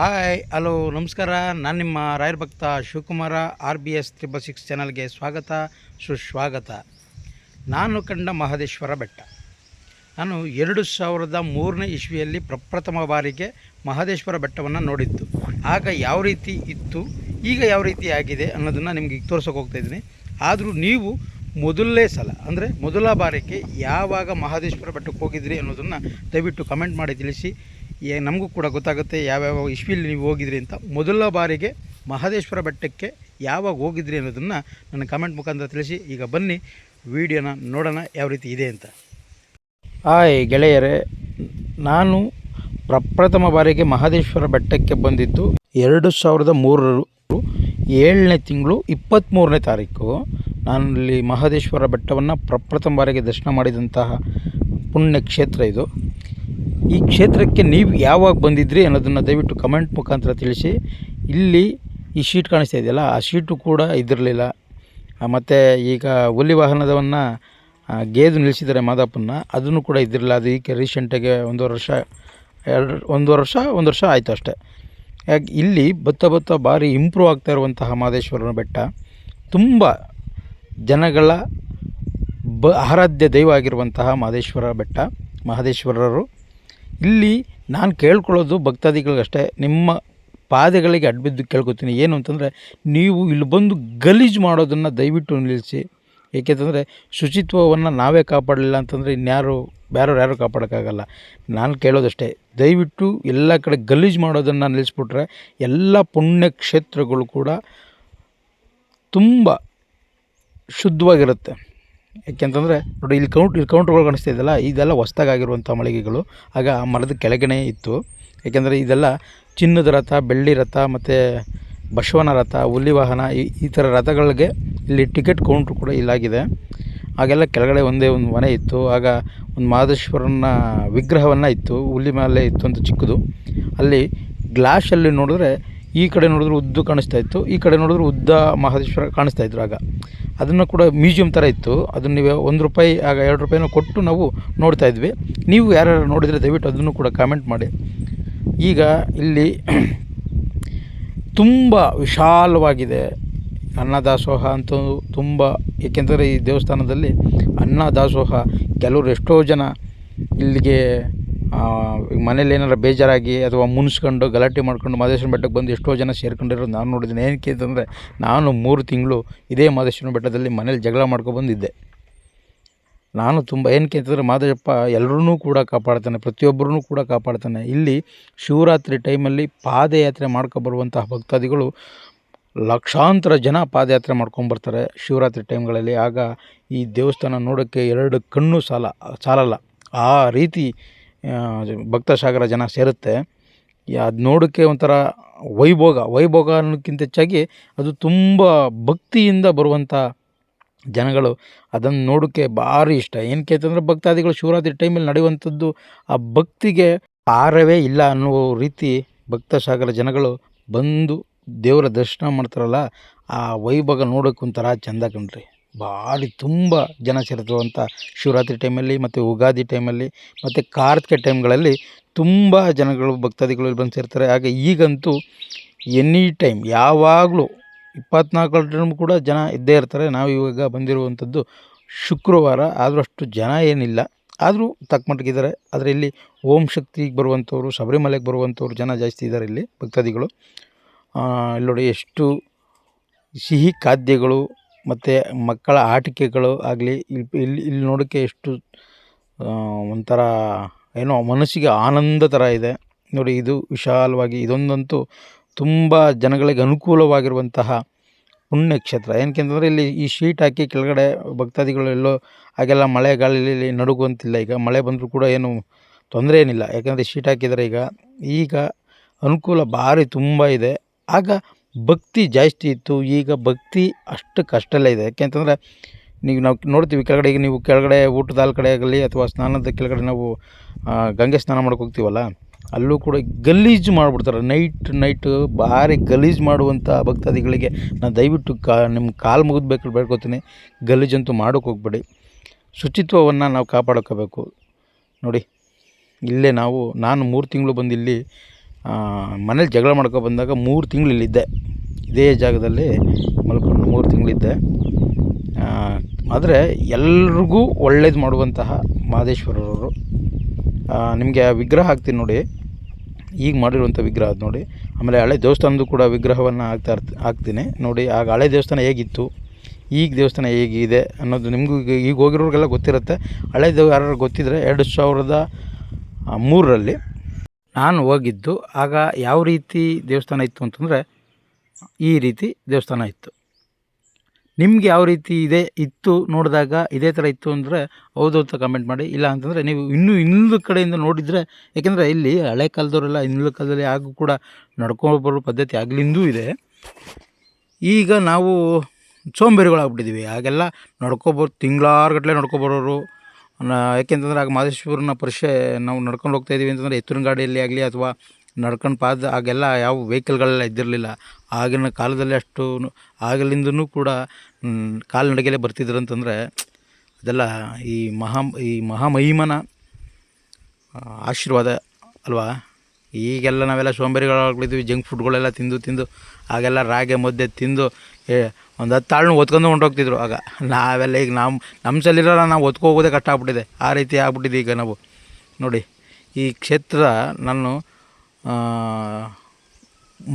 Hi hello ನಮಸ್ಕಾರ. ನಾನು ನಿಮ್ಮ ರಾಯರ್ ಭಕ್ತ Shivakumara R B S triple six ಚಾನಲ್ಗೆ ಸ್ವಾಗತ, ಸುಸ್ವಾಗತ. ನಾನು ಕಂಡ ಮಹದೇಶ್ವರ ಬೆಟ್ಟ. ನಾನು ಎರಡು ಸಾವಿರದ ಮೂರನೇ ಇಸ್ವಿಯಲ್ಲಿ ಪ್ರಪ್ರಥಮ ಬಾರಿಗೆ ಮಹದೇಶ್ವರ ಬೆಟ್ಟವನ್ನು ನೋಡಿದ್ದು. ಆಗ ಯಾವ ರೀತಿ ಇತ್ತು, ಈಗ ಯಾವ ರೀತಿ ಆಗಿದೆ ಅನ್ನೋದನ್ನು ನಿಮಗೆ ತೋರಿಸೋಕೆ ಹೋಗ್ತಾ ಇದ್ದೀನಿ. ಆದರೂ ನೀವು ಮೊದಲನೇ ಸಲ, ಅಂದರೆ ಮೊದಲ ಬಾರಿಗೆ ಯಾವಾಗ ಮಹದೇಶ್ವರ ಬೆಟ್ಟಕ್ಕೆ ಹೋಗಿದ್ರಿ ಅನ್ನೋದನ್ನು ದಯವಿಟ್ಟು ಕಮೆಂಟ್ ಮಾಡಿ ತಿಳಿಸಿ. ಏ, ನಮಗೂ ಕೂಡ ಗೊತ್ತಾಗುತ್ತೆ ಯಾವ್ಯಾವ ಇಶ್ವಿಲಿ ನೀವು ಹೋಗಿದ್ರಿ ಅಂತ. ಮೊದಲ ಬಾರಿಗೆ ಮಹದೇಶ್ವರ ಬೆಟ್ಟಕ್ಕೆ ಯಾವಾಗ ಹೋಗಿದ್ರಿ ಅನ್ನೋದನ್ನು ನನ್ನ ಕಮೆಂಟ್ ಮುಖಾಂತರ ತಿಳಿಸಿ. ಈಗ ಬನ್ನಿ, ವಿಡಿಯೋನ ನೋಡೋಣ ಯಾವ ರೀತಿ ಇದೆ ಅಂತ. ಹಾಯ್ ಗೆಳೆಯರೇ, ನಾನು ಪ್ರಪ್ರಥಮ ಬಾರಿಗೆ ಮಹದೇಶ್ವರ ಬೆಟ್ಟಕ್ಕೆ ಬಂದಿದ್ದು ಎರಡು ಸಾವಿರದ ಮೂರರು ಏಳನೇ ತಿಂಗಳು ಇಪ್ಪತ್ತ್ಮೂರನೇ ತಾರೀಕು. ನಾನು ಇಲ್ಲಿ ಮಹದೇಶ್ವರ ಬೆಟ್ಟವನ್ನು ಪ್ರಪ್ರಥಮ ಬಾರಿಗೆ ದರ್ಶನ ಮಾಡಿದಂತಹ ಪುಣ್ಯಕ್ಷೇತ್ರ ಇದು. ಈ ಕ್ಷೇತ್ರಕ್ಕೆ ನೀವು ಯಾವಾಗ ಬಂದಿದ್ರಿ ಅನ್ನೋದನ್ನು ದಯವಿಟ್ಟು ಕಮೆಂಟ್ ಮುಖಾಂತರ ತಿಳಿಸಿ. ಇಲ್ಲಿ ಈ ಶೀಟ್ ಕಾಣಿಸ್ತಾ ಇದೆಯಲ್ಲ, ಆ ಶೀಟು ಕೂಡ ಇದಿರಲಿಲ್ಲ ಮತ್ತು ಈಗ ಒಲಿ ವಾಹನದವನ್ನು ಗೇದು ನಿಲ್ಲಿಸಿದ್ದಾರೆ ಮಾದಪ್ಪನ್ನ ಅದನ್ನು ಕೂಡ ಇದ್ದಿರಲಿಲ್ಲ. ಅದು ಈಗ ರೀಸೆಂಟಾಗಿ ಒಂದೂವರೆ ವರ್ಷ, ಎರಡು ಒಂದೂವರೆ ವರ್ಷ, ಒಂದು ವರ್ಷ ಆಯಿತು ಅಷ್ಟೇ. ಯಾಕೆ, ಇಲ್ಲಿ ಬತ್ತ ಬತ್ತ ಭಾರಿ ಇಂಪ್ರೂವ್ ಆಗ್ತಾ ಇರುವಂತಹ ಮಹದೇಶ್ವರನ ಬೆಟ್ಟ, ತುಂಬ ಜನಗಳ ಬ, ಆರಾಧ್ಯ ದೈವ ಆಗಿರುವಂತಹ ಮಹದೇಶ್ವರ ಬೆಟ್ಟ, ಮಹದೇಶ್ವರರು. ಇಲ್ಲಿ ನಾನು ಕೇಳ್ಕೊಳ್ಳೋದು ಭಕ್ತಾದಿಗಳಿಗಷ್ಟೇ. ನಿಮ್ಮ ಪಾದಗಳಿಗೆ ಅಡ್ಬಿದ್ದು ಕೇಳ್ಕೊತೀನಿ. ಏನು ಅಂತಂದರೆ, ನೀವು ಇಲ್ಲಿ ಬಂದು ಗಲೀಜು ಮಾಡೋದನ್ನು ದಯವಿಟ್ಟು ನಿಲ್ಲಿಸಿ. ಏಕೆಂತಂದರೆ, ಶುಚಿತ್ವವನ್ನು ನಾವೇ ಕಾಪಾಡಲಿಲ್ಲ ಅಂತಂದರೆ ಇನ್ಯಾರು, ಬೇರೆಯವ್ರು ಯಾರು ಕಾಪಾಡೋಕ್ಕಾಗಲ್ಲ. ನಾನು ಕೇಳೋದಷ್ಟೇ, ದಯವಿಟ್ಟು ಎಲ್ಲ ಕಡೆ ಗಲೀಜು ಮಾಡೋದನ್ನು ನಿಲ್ಲಿಸ್ಬಿಟ್ರೆ ಎಲ್ಲ ಪುಣ್ಯ ಕ್ಷೇತ್ರಗಳು ಕೂಡ ತುಂಬ ಶುದ್ಧವಾಗಿರುತ್ತೆ. ಯಾಕೆಂತಂದರೆ ನೋಡಿ, ಇಲ್ಲಿ ಕೌಂಟ್ ಇಲ್ಲಿ ಕೌಂಟ್ರುಗಳು ಕಾಣಿಸ್ತಾ ಇದೆಯಲ್ಲ, ಇದೆಲ್ಲ ಹೊಸ್ದಾಗಿರುವಂಥ ಮಳಿಗೆಗಳು. ಆಗ ಆ ಮರದ ಕೆಳಗಡೆ ಇತ್ತು. ಯಾಕೆಂದರೆ ಇದೆಲ್ಲ ಚಿನ್ನದ ರಥ, ಬೆಳ್ಳಿ ರಥ, ಮತ್ತು ಬಸವನ ರಥ, ಹುಲಿ ವಾಹನ, ಈ ಈ ಥರ ರಥಗಳಿಗೆ ಇಲ್ಲಿ ಟಿಕೆಟ್ ಕೌಂಟ್ರ್ ಕೂಡ ಇಲ್ಲಾಗಿದೆ. ಆಗೆಲ್ಲ ಕೆಳಗಡೆ ಒಂದೇ ಒಂದು ಮನೆ ಇತ್ತು. ಆಗ ಒಂದು ಮಹದೇಶ್ವರನ ವಿಗ್ರಹವನ್ನು ಇತ್ತು. ಹುಲಿ ಮೇಲೆ ಇತ್ತು ಅಂತ ಚಿಕ್ಕದು. ಅಲ್ಲಿ ಗ್ಲಾಶಲ್ಲಿ ನೋಡಿದ್ರೆ ಈ ಕಡೆ ನೋಡಿದ್ರೆ ಉದ್ದು ಕಾಣಿಸ್ತಾ ಇತ್ತು, ಈ ಕಡೆ ನೋಡಿದ್ರೆ ಉದ್ದ ಮಹದೇಶ್ವರ ಕಾಣಿಸ್ತಾ ಇದ್ರು ಆಗ. ಅದನ್ನು ಕೂಡ ಮ್ಯೂಸಿಯಂ ಥರ ಇತ್ತು. ಅದನ್ನು ನೀವು ಒಂದು ರೂಪಾಯಿ, ಆಗ ಎರಡು ರೂಪಾಯಿನೂ ಕೊಟ್ಟು ನಾವು ನೋಡ್ತಾ ಇದ್ವಿ. ನೀವು ಯಾರ್ಯಾರು ನೋಡಿದರೆ ದಯವಿಟ್ಟು ಅದನ್ನು ಕೂಡ ಕಾಮೆಂಟ್ ಮಾಡಿ. ಈಗ ಇಲ್ಲಿ ತುಂಬ ವಿಶಾಲವಾಗಿದೆ ಅನ್ನದಾಸೋಹ ಅಂತ ತುಂಬ, ಏಕೆಂದರೆ ಈ ದೇವಸ್ಥಾನದಲ್ಲಿ ಅನ್ನದಾಸೋಹ ಕೆಲವರು ಎಷ್ಟೋ ಜನ ಇಲ್ಲಿಗೆ ಮನೇಲಿ ಏನಾರು ಬೇಜಾರಾಗಿ ಅಥವಾ ಮುನ್ಸ್ಕೊಂಡು ಗಲಾಟೆ ಮಾಡ್ಕೊಂಡು ಮಹದೇಶ್ವರ ಬೆಟ್ಟಕ್ಕೆ ಬಂದು ಎಷ್ಟೋ ಜನ ಸೇರ್ಕೊಂಡಿರೋದು ನಾನು ನೋಡಿದ್ದೀನಿ. ಏನಕ್ಕೆ ಅಂತಂದರೆ ನಾನು ಮೂರು ತಿಂಗಳು ಇದೇ ಮಹದೇಶ್ವರ ಬೆಟ್ಟದಲ್ಲಿ ಮನೇಲಿ ಜಗಳ ಮಾಡ್ಕೊಬಂದಿದ್ದೆ ನಾನು ತುಂಬ ಏನಕ್ಕೆ ಅಂತಂದರೆ ಮಾದೇಶಪ್ಪ ಎಲ್ಲರೂ ಕೂಡ ಕಾಪಾಡ್ತಾನೆ ಪ್ರತಿಯೊಬ್ಬರೂ ಕೂಡ ಕಾಪಾಡ್ತಾನೆ. ಇಲ್ಲಿ ಶಿವರಾತ್ರಿ ಟೈಮಲ್ಲಿ ಪಾದಯಾತ್ರೆ ಮಾಡ್ಕೊಬರುವಂತಹ ಭಕ್ತಾದಿಗಳು ಲಕ್ಷಾಂತರ ಜನ ಪಾದಯಾತ್ರೆ ಮಾಡ್ಕೊಂಬರ್ತಾರೆ ಶಿವರಾತ್ರಿ ಟೈಮ್ಗಳಲ್ಲಿ. ಆಗ ಈ ದೇವಸ್ಥಾನ ನೋಡೋಕ್ಕೆ ಎರಡು ಕಣ್ಣು ಸಾಲ, ಸಾಲಲ್ಲ. ಆ ರೀತಿ ಭಕ್ತಸಾಗರ ಜನ ಸೇರುತ್ತೆ. ಅದು ನೋಡೋಕ್ಕೆ ಒಂಥರ ವೈಭೋಗ. ವೈಭೋಗ ಅನ್ನೋಕ್ಕಿಂತ ಹೆಚ್ಚಾಗಿ ಅದು ತುಂಬ ಭಕ್ತಿಯಿಂದ ಬರುವಂಥ ಜನಗಳು. ಅದನ್ನು ನೋಡೋಕ್ಕೆ ಭಾರಿ ಇಷ್ಟ. ಏನಕ್ಕೆ ಅಂತಂದರೆ ಭಕ್ತಾದಿಗಳು ಶಿವರಾತ್ರಿ ಟೈಮಲ್ಲಿ ನಡೆಯುವಂಥದ್ದು ಆ ಭಕ್ತಿಗೆ ಪಾರವೇ ಇಲ್ಲ ಅನ್ನೋ ರೀತಿ ಭಕ್ತ ಸಾಗರ ಜನಗಳು ಬಂದು ದೇವರ ದರ್ಶನ ಮಾಡ್ತಾರಲ್ಲ, ಆ ವೈಭೋಗ ನೋಡೋಕೆ ಒಂಥರ ಚೆಂದ ಕಣ್ರಿ. ಭಾರಿ ತುಂಬ ಜನ ಸೇರ್ತಿರುವಂಥ ಶಿವರಾತ್ರಿ ಟೈಮಲ್ಲಿ ಮತ್ತು ಯುಗಾದಿ ಟೈಮಲ್ಲಿ ಮತ್ತು ಕಾರ್ತಿಕ ಟೈಮ್ಗಳಲ್ಲಿ ತುಂಬ ಜನಗಳು ಭಕ್ತಾದಿಗಳು ಬಂದು ಸೇರ್ತಾರೆ. ಹಾಗೆ ಈಗಂತೂ ಎನಿ ಟೈಮ್ ಯಾವಾಗಲೂ ಇಪ್ಪತ್ನಾಲ್ಕು ಟೈಮ್ ಕೂಡ ಜನ ಇದ್ದೇ ಇರ್ತಾರೆ. ನಾವು ಇವಾಗ ಬಂದಿರುವಂಥದ್ದು ಶುಕ್ರವಾರ. ಆದರೂ ಅಷ್ಟು ಜನ ಏನಿಲ್ಲ. ಆದರೂ ತಕ್ಕ ಮಟ್ಟಿಗಿದ್ದಾರೆ ಆದರೆ ಇಲ್ಲಿ ಓಂ ಶಕ್ತಿಗೆ ಬರುವಂಥವ್ರು, ಶಬರಿಮಲೆಗೆ ಬರುವಂಥವ್ರು ಜನ ಜಾಸ್ತಿ ಇದ್ದಾರೆ ಇಲ್ಲಿ ಭಕ್ತಾದಿಗಳು. ಇಲ್ಲಿ ನೋಡಿ ಎಷ್ಟು ಸಿಹಿ ಖಾದ್ಯಗಳು ಮತ್ತು ಮಕ್ಕಳ ಆಟಿಕೆಗಳು ಆಗಲಿ ಇಲ್ಲಿ ಇಲ್ಲಿ ಇಲ್ಲಿ ನೋಡೋಕ್ಕೆ ಎಷ್ಟು ಒಂಥರ ಏನೋ ಮನಸ್ಸಿಗೆ ಆನಂದ ಥರ ಇದೆ. ನೋಡಿ, ಇದು ವಿಶಾಲವಾಗಿ ಇದೊಂದಂತೂ ತುಂಬ ಜನಗಳಿಗೆ ಅನುಕೂಲವಾಗಿರುವಂತಹ ಪುಣ್ಯಕ್ಷೇತ್ರ. ಏನಕ್ಕೆ ಅಂತಂದರೆ ಇಲ್ಲಿ ಈ ಶೀಟ್ ಹಾಕಿ ಕೆಳಗಡೆ ಭಕ್ತಾದಿಗಳು ಎಲ್ಲೋ, ಹಾಗೆಲ್ಲ ಮಳೆ ನಡುಗುವಂತಿಲ್ಲ. ಈಗ ಮಳೆ ಬಂದರೂ ಕೂಡ ಏನು ತೊಂದರೆ ಏನಿಲ್ಲ. ಯಾಕೆಂದರೆ, ಶೀಟ್ ಹಾಕಿದರೆ ಈಗ ಈಗ ಅನುಕೂಲ ಭಾರಿ ತುಂಬ ಇದೆ. ಆಗ ಭಕ್ತಿ ಜಾಸ್ತಿ ಇತ್ತು. ಈಗ ಭಕ್ತಿ ಅಷ್ಟು ಕಷ್ಟಲ್ಲೇ ಇದೆ. ಯಾಕೆಂತಂದರೆ ನೀವು ನಾವು ನೋಡ್ತೀವಿ ಕೆಳಗಡೆ, ಈಗ ನೀವು ಕೆಳಗಡೆ ಊಟದ ಹಾಲ್ ಕಡೆ ಆಗಲಿ ಅಥವಾ ಸ್ನಾನದ ಕೆಳಗಡೆ ನಾವು ಗಂಗೆ ಸ್ನಾನ ಮಾಡೋಕೆ ಹೋಗ್ತೀವಲ್ಲ, ಅಲ್ಲೂ ಕೂಡ ಗಲೀಜು ಮಾಡಿಬಿಡ್ತಾರೆ. ನೈಟ್ ನೈಟ್ ಭಾರಿ ಗಲೀಜು ಮಾಡುವಂಥ ಭಕ್ತಾದಿಗಳಿಗೆ ನಾನು ದಯವಿಟ್ಟು ಕಾ, ನಿಮ್ಮ ಕಾಲು ಮುಗಿದ್ಬೇಕು ಬೇಡ್ಕೊತೀನಿ. ಗಲೀಜಂತೂ ಮಾಡೋಕೆ ಹೋಗ್ಬೇಡಿ. ಶುಚಿತ್ವವನ್ನು ನಾವು ಕಾಪಾಡ್ಕೋಬೇಕು. ನೋಡಿ, ಇಲ್ಲೇ ನಾವು, ನಾನು ಮೂರು ತಿಂಗಳು ಬಂದು ಇಲ್ಲಿ ಮನೇಲಿ ಜಗಳ ಮಾಡ್ಕೊ ಬಂದಾಗ ಮೂರು ತಿಂಗಳು ಇಲ್ಲಿದ್ದೆ. ಇದೇ ಜಾಗದಲ್ಲಿ ಮಲ್ಕೊಂಡು ಮೂರು ತಿಂಗಳಿದ್ದೆ ಆದರೆ ಎಲ್ರಿಗೂ ಒಳ್ಳೇದು ಮಾಡುವಂತಹ ಮಹದೇಶ್ವರರವರು ನಿಮಗೆ ಆ ವಿಗ್ರಹ ಹಾಕ್ತೀನಿ ನೋಡಿ. ಈಗ ಮಾಡಿರುವಂಥ ವಿಗ್ರಹ ಅದು ನೋಡಿ. ಆಮೇಲೆ ಹಳೆ ದೇವಸ್ಥಾನದ್ದು ಕೂಡ ವಿಗ್ರಹವನ್ನು ಹಾಕ್ತಾ ಇರ್ತ, ಹಾಕ್ತೀನಿ ನೋಡಿ. ಆಗ ಹಳೆ ದೇವಸ್ಥಾನ ಹೇಗಿತ್ತು? ಈಗ ದೇವಸ್ಥಾನ ಹೇಗಿದೆ ಅನ್ನೋದು ನಿಮಗೂ ಈಗ ಈಗ ಹೋಗಿರೋರಿಗೆಲ್ಲ ಗೊತ್ತಿರುತ್ತೆ. ಹಳೆ ದೇವ ಯಾರು ಗೊತ್ತಿದ್ದರೆ ಎರಡು ಸಾವಿರದ ಮೂರರಲ್ಲಿ ನಾನು ಹೋಗಿದ್ದು, ಆಗ ಯಾವ ರೀತಿ ದೇವಸ್ಥಾನ ಇತ್ತು ಅಂತಂದರೆ, ಈ ರೀತಿ ದೇವಸ್ಥಾನ ಇತ್ತು. ನಿಮಗೆ ಯಾವ ರೀತಿ ಇದೆ, ಇತ್ತು ನೋಡಿದಾಗ ಇದೇ ಥರ ಇತ್ತು ಅಂದರೆ, ಹೌದು ಅಂತ ಕಮೆಂಟ್ ಮಾಡಿ. ಇಲ್ಲ ಅಂತಂದರೆ, ನೀವು ಇನ್ನೂ ಇನ್ನೊಂದು ಕಡೆಯಿಂದ ನೋಡಿದರೆ ಏಕೆಂದರೆ ಇಲ್ಲಿ ಹಳೆ ಕಾಲದವರೆಲ್ಲ ಇನ್ನೊಂದು ಕಾಲದಲ್ಲಿ ಹಾಗೂ ಕೂಡ ನಡ್ಕೊಂಡು ಬರೋ ಪದ್ಧತಿ ಆಗ್ಲಿಂದೂ ಇದೆ. ಈಗ ನಾವು ಸೋಂಬೇರಿಗಳಾಗ್ಬಿಟ್ಟಿದ್ದೀವಿ ಆಗೆಲ್ಲ ನಡ್ಕೊಬೋದು ತಿಂಗಳಾರ್ಗಟ್ಲೆ ನಡ್ಕೊಬರೋರು ನ- ಯಾಕೆಂತಂದ್ರೆ ಆಗ ಮಾದೇಶ್ವರನ ಪರಿಷೆ ನಾವು ನಡ್ಕೊಂಡು ಹೋಗ್ತಾ ಇದೀವಿ ಅಂತಂದರೆ ಎತ್ತಿನ ಗಾಡಿಯಲ್ಲಿ ಆಗಲಿ ಅಥವಾ ನಡ್ಕೊಂಡು ಪಾದ, ಆಗೆಲ್ಲ ಯಾವ ವೆಹಿಕಲ್ಗಳೆಲ್ಲ ಇದ್ದಿರಲಿಲ್ಲ. ಆಗಿನ ಕಾಲದಲ್ಲಿ ಅಷ್ಟು ಆಗಲಿಂದೂ ಕೂಡ ಕಾಲ್ನಡಿಗೆಲೇ ಬರ್ತಿದ್ರು ಅಂತಂದರೆ ಅದೆಲ್ಲ ಈ ಮಹಾ, ಈ ಮಹಾಮಹಿಮನ ಆಶೀರ್ವಾದ ಅಲ್ವಾ? ಈಗೆಲ್ಲ ನಾವೆಲ್ಲ ಸೋಂಬೇರಿಗಳಾಗ್ಬಿಟ್ಟಿದ್ವಿ ಜಂಕ್ ಫುಡ್ಗಳೆಲ್ಲ ತಿಂದು ತಿಂದು, ಆಗೆಲ್ಲ ರಾಗೆ, ಮದ್ದೆ ತಿಂದು ಒಂದು ಹತ್ತು ಆಳ್ನು ಒತ್ಕೊಂಡು ಹೊಂಟೋಗ್ತಿದ್ರು. ಆಗ ನಾವೆಲ್ಲ ಈಗ ನಮ್ಮ ನಮ್ಮ ಸಲಿರೋಲ್ಲ ನಾವು ಒತ್ಕೊ ಹೋಗೋದೇ ಕಷ್ಟ ಆಗ್ಬಿಟ್ಟಿದೆ. ಆ ರೀತಿ ಆಗ್ಬಿಟ್ಟಿದೆ ಈಗ ನಾವು. ನೋಡಿ, ಈ ಕ್ಷೇತ್ರ ನಾನು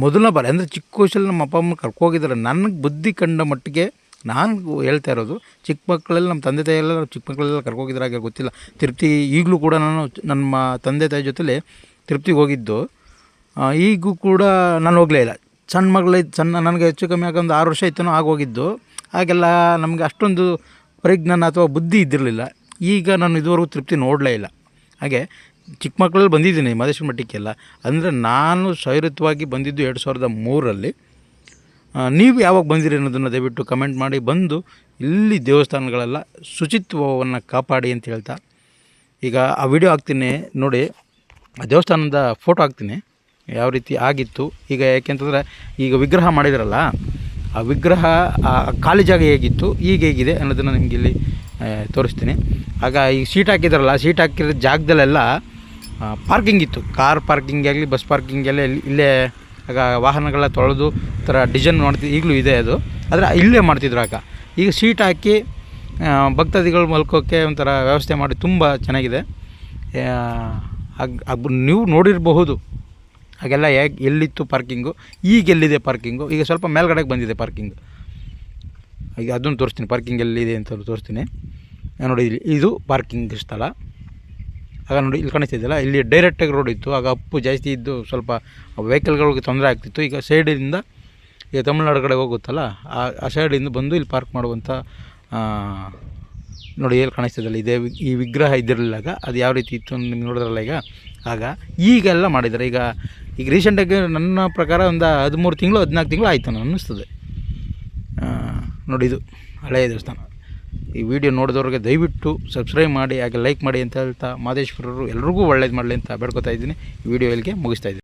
ಮೊದಲನೇ ಬಾರಿ, ಅಂದರೆ ಚಿಕ್ಕ ವಯಸ್ಸಲ್ಲಿ ನಮ್ಮ ಅಪ್ಪ ಅಮ್ಮ ಕರ್ಕೋಗಿದ್ದಾರೆ ನನಗೆ ಬುದ್ಧಿ ಕಂಡ ಮಟ್ಟಿಗೆ ನಾನು ಹೇಳ್ತಾ ಇರೋದು, ಚಿಕ್ಕ ಮಕ್ಕಳಲ್ಲಿ ನಮ್ಮ ತಂದೆ ತಾಯಿ ಎಲ್ಲ ಚಿಕ್ಕ ಮಕ್ಕಳೆಲ್ಲ ಕರ್ಕೋಗಿದ್ರೆ ಹಾಗೆ ಗೊತ್ತಿಲ್ಲ. ತಿರುಪ್ತಿ ಈಗಲೂ ಕೂಡ ನಾನು ನಮ್ಮ ತಂದೆ ತಾಯಿ ಜೊತೆಲಿ ತಿರುಪ್ತಿಗೆ ಹೋಗಿದ್ದು. ಈಗೂ ಕೂಡ ನಾನು ಹೋಗಲೇ ಇಲ್ಲ. ಸಣ್ಣ ಮಗಳು ಸಣ್ಣ ನನಗೆ ಹೆಚ್ಚು ಕಮ್ಮಿ ಆಗಿ ಒಂದು ಆರು ವರ್ಷ ಇತ್ತನೋ ಆಗೋಗಿದ್ದು. ಆಗೆಲ್ಲ ನಮಗೆ ಅಷ್ಟೊಂದು ಪರಿಜ್ಞಾನ ಅಥವಾ ಬುದ್ಧಿ ಇದ್ದಿರಲಿಲ್ಲ. ಈಗ ನಾನು ಇದುವರೆಗೂ ತೃಪ್ತಿ ನೋಡಲೇ ಇಲ್ಲ. ಹಾಗೆ ಚಿಕ್ಕ ಮಕ್ಕಳಲ್ಲಿ ಬಂದಿದ್ದೀನಿ ಮಹದೇಶ್ವರ ಮಟ್ಟಕ್ಕೆಲ್ಲ ಅಂದರೆ ನಾನು ಸ್ವಯೃತವಾಗಿ ಬಂದಿದ್ದು ಎರಡು ಸಾವಿರದ ಮೂರರಲ್ಲಿ. ನೀವು ಯಾವಾಗ ಬಂದಿರಿ ಅನ್ನೋದನ್ನು ದಯವಿಟ್ಟು ಕಮೆಂಟ್ ಮಾಡಿ. ಬಂದು ಇಲ್ಲಿ ದೇವಸ್ಥಾನಗಳೆಲ್ಲ ಶುಚಿತ್ವವನ್ನು ಕಾಪಾಡಿ ಅಂತ ಹೇಳ್ತಾ. ಈಗ ಆ ವಿಡಿಯೋ ಹಾಕ್ತೀನಿ ನೋಡಿ. ಆ ದೇವಸ್ಥಾನದ ಫೋಟೋ ಹಾಕ್ತೀನಿ. ಯಾವ ರೀತಿ ಆಗಿತ್ತು, ಈಗ ಯಾಕೆಂತಂದರೆ ಈಗ ವಿಗ್ರಹ ಮಾಡಿದ್ರಲ್ಲ, ಆ ವಿಗ್ರಹ ಖಾಲಿ ಜಾಗ ಹೇಗಿತ್ತು, ಈಗ ಹೇಗಿದೆ ಅನ್ನೋದನ್ನು ನಿಮಗೆ ಇಲ್ಲಿ ತೋರಿಸ್ತೀನಿ. ಆಗ ಈಗ ಸೀಟ್ ಹಾಕಿದ್ರಲ್ಲ ಸೀಟ್ ಹಾಕಿರೋ ಜಾಗದಲ್ಲೆಲ್ಲ ಪಾರ್ಕಿಂಗ್ ಇತ್ತು. ಕಾರ್ ಪಾರ್ಕಿಂಗ್ ಆಗಲಿ ಬಸ್ ಪಾರ್ಕಿಂಗ್ ಎಲ್ಲ ಇಲ್ಲೇ, ಆಗ ವಾಹನಗಳ ತೊಳೆದು ಥರ ಡಿಸೈನ್ ಮಾಡ್ತಿ, ಈಗಲೂ ಇದೆ ಅದು. ಆದರೆ ಇಲ್ಲೇ ಮಾಡ್ತಿದ್ರು ಆಗ. ಈಗ ಸೀಟ್ ಹಾಕಿ ಭಕ್ತಾದಿಗಳು ಮಲ್ಕೋಕ್ಕೆ ಒಂಥರ ವ್ಯವಸ್ಥೆ ಮಾಡಿ ತುಂಬ ಚೆನ್ನಾಗಿದೆ. ನೀವು ನೋಡಿರಬಹುದು. ಹಾಗೆಲ್ಲ ಹೇಗೆ ಎಲ್ಲಿತ್ತು ಪಾರ್ಕಿಂಗು ಈಗ ಎಲ್ಲಿದೆ ಪಾರ್ಕಿಂಗು ಈಗ ಸ್ವಲ್ಪ ಮೇಲ್ಗಡೆಗೆ ಬಂದಿದೆ ಪಾರ್ಕಿಂಗ್ ಈಗ ಅದನ್ನು ತೋರಿಸ್ತೀನಿ ಪಾರ್ಕಿಂಗ್ ಎಲ್ಲಿದೆ ಅಂತ ತೋರಿಸ್ತೀನಿ. ನೋಡಿ, ಇಲ್ಲಿ ಇದು ಪಾರ್ಕಿಂಗ್ ಸ್ಥಳ. ಆಗ ನೋಡಿ, ಇಲ್ಲಿ ಕಾಣಿಸ್ತಿದೆಯಲ್ಲ ಇಲ್ಲಿ ಡೈರೆಕ್ಟಾಗಿ ರೋಡ್ ಇತ್ತು. ಆಗ ಅಪ್ಪು ಜಾಸ್ತಿ ಇದ್ದು ಸ್ವಲ್ಪ ವೆಹಿಕಲ್ಗಳಿಗೆ ತೊಂದರೆ ಆಗ್ತಿತ್ತು. ಈಗ ಸೈಡಿಂದ ಈಗ ತಮಿಳ್ನಾಡು ಕಡೆ ಹೋಗುತ್ತಲ್ಲ, ಆ ಆ ಸೈಡಿಂದ ಬಂದು ಇಲ್ಲಿ ಪಾರ್ಕ್ ಮಾಡುವಂಥ ನೋಡಿ ಎಲ್ಲಿ ಕಾಣಿಸ್ತಿದ್ದಲ್ಲ ಇದೇ ಈ ವಿಗ್ರಹ ಇದ್ದಿರಲಿಲ್ಲ ಅದು ಯಾವ ರೀತಿ ಇತ್ತು ನಿಮ್ಗೆ ನೋಡಿದ್ರಲ್ಲ ಈಗ. ಆಗ ಈಗೆಲ್ಲ ಮಾಡಿದ್ದಾರೆ. ಈಗ ಈಗ ರೀಸೆಂಟಾಗಿ ನನ್ನ ಪ್ರಕಾರ ಒಂದು ಹದಿಮೂರು ತಿಂಗಳು ಹದಿನಾಲ್ಕು ತಿಂಗಳು ಆಯಿತು ನಾನು ಅನ್ನಿಸ್ತದೆ. ಆ, ನೋಡಿ ಇದು ಹಳೆಯ ದೇವಸ್ಥಾನ. ಈ ವಿಡಿಯೋ ನೋಡಿದವ್ರಿಗೆ ದಯವಿಟ್ಟು ಸಬ್ಸ್ಕ್ರೈಬ್ ಮಾಡಿ ಹಾಗೆ ಲೈಕ್ ಮಾಡಿ ಅಂತ ಹೇಳ್ತಾ ಮಾದೇಶ್ವರರು ಎಲ್ರಿಗೂ ಒಳ್ಳೇದು ಮಾಡಲಿ ಅಂತ ಬೇಡ್ಕೊತಾ ಇದ್ದೀನಿ. ವಿಡಿಯೋ ಇಲ್ಲಿಗೆ ಮುಗಿಸ್ತಾ ಇದ್ದೀನಿ.